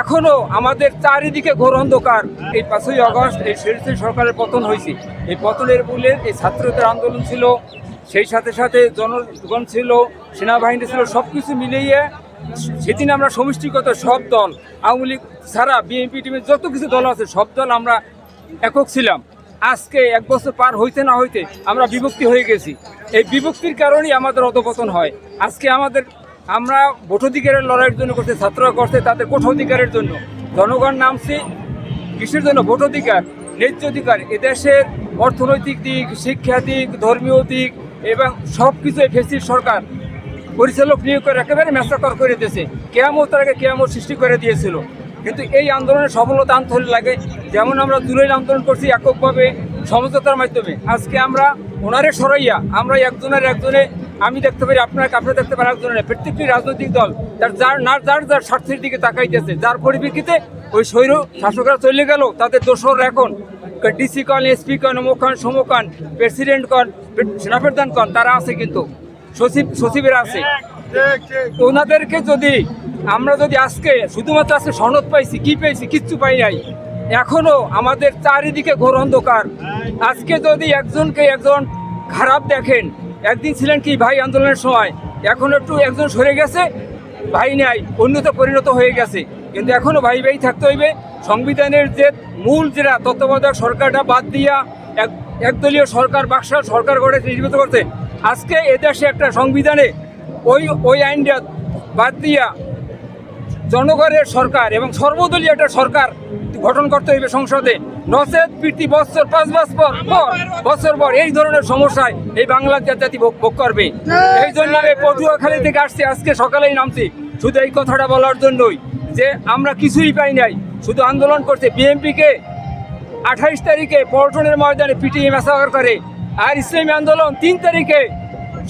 এখনও আমাদের চারিদিকে ঘোর অন্ধকার। এই পাঁচই আগস্ট এই শরীর সরকারের পতন হয়েছে। এই পতনের মূলে এই ছাত্রদের আন্দোলন ছিল, সেই সাথে সাথে জনগণ ছিল, সেনাবাহিনী ছিল সব কিছু মিলিয়ে সেদিন আমরা সমষ্টিগত সব দল, আওয়ামী লীগ ছাড়া বিএনপি টিমের যত কিছু দল আছে, সব দল আমরা একক ছিলাম। আজকে এক বছর পার হইতে না হইতে আমরা বিভক্তি হয়ে গেছি। এই বিভক্তির কারণেই আমাদের অধপতন হয়। আজকে আমাদের আমরা ভোটাধিকারের লড়াইয়ের জন্য করছে, ছাত্ররা করছে তাদের কোঠাধিকারের জন্য। জনগণ নামছে, কিসের জন্য? ভোটাধিকার ন্যায্য অধিকার। এদেশের অর্থনৈতিক দিক, শিক্ষা দিক, ধর্মীয় দিক এবং সব কিছু ফেসির সরকার পরিচালক নিয়োগ করে একেবারে মেসাকর করে দিয়েছে। কেয়ামত তার আগে কেয়ামত সৃষ্টি করে দিয়েছিল। কিন্তু এই আন্দোলনের সফলতা আনতে হলে লাগে। যেমন আমরা দূরের আন্দোলন করছি এককভাবে সমঝোতার মাধ্যমে। আজকে আমরা ওনারে সরাইয়া আমরা একজনের একজনে আমি দেখতে পারি আপনার আপনারা দেখতে পারেন একজনের প্রত্যেকটি রাজনৈতিক দল তার যার না যার যার স্বার্থের দিকে তাকাইতেছে, যার পরিপ্রেক্ষিতে ওই স্বৈর শাসকরা চলে গেল, তাদের দোষর এখন। ডিসি কন এসপি কন, অমুক কন, সমুক কন প্রেসিডেন্ট কন, সেনাপ্রধান কন, তারা আছে কিন্তু। সচিব সচিবেরা আছে। ওনাদেরকে যদি আমরা যদি আজকে শুধুমাত্র আজকে সনদ পাইছি, কি পেয়েছি কিচ্ছু পাই নাই। এখনও আমাদের চারিদিকে ঘোর অন্ধকার। আজকে যদি একজনকে একজন খারাপ দেখেন একদিন ছিলেন কি ভাই আন্দোলনের সময়, এখন একটু একজন সরে গেছে, ভাই নাই উন্নত পরিণত হয়ে গেছে। কিন্তু এখনও ভাই ভাই থাকতে হইবে। সংবিধানের যে মূল যেটা তত্ত্বাবধায়ক সরকারটা বাদ দিয়া এক, একদলীয় সরকার বাক্সাল সরকার গড়ে নির্মিত করছে, আজকে এদেশে একটা সংবিধানে ওই ওই আইনটা বাদ দিয়া জনগণের সরকার এবং সর্বদলীয় একটা সরকার গঠন করতে হইবে সংসদে। নচেত প্রীতি বছর, পাঁচ বছর পর বছর পর এই ধরনের সমস্যায় এই বাংলার জাতি ভোগ করবে। এই জন্য আমি পটুয়াখালী থেকে আসছি, আজকে সকালেই নামছি। শুধু এই কথাটা বলার জন্যই যে আমরা কিছুই পাই নাই, শুধু আন্দোলন করছে। বিএনপিকে আঠাইশ তারিখে পল্টনের ময়দানে পিটিএ মেসাকার করে, আর ইসলামী আন্দোলন তিন তারিখে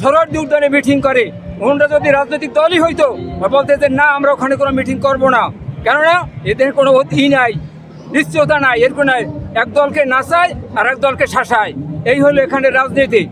সরহদ্দি উদ্যানে মিটিং করে। ওনারা যদি রাজনৈতিক দলই হইতো বলতে যে, না, আমরা ওখানে কোনো মিটিং করব না। কেননা, এদের কোনো ই নাই। নিশ্চয়তা নাই এরকম একদলকে নাচায় আর একদলকে শাসায়। এই হলো এখানে রাজনীতি।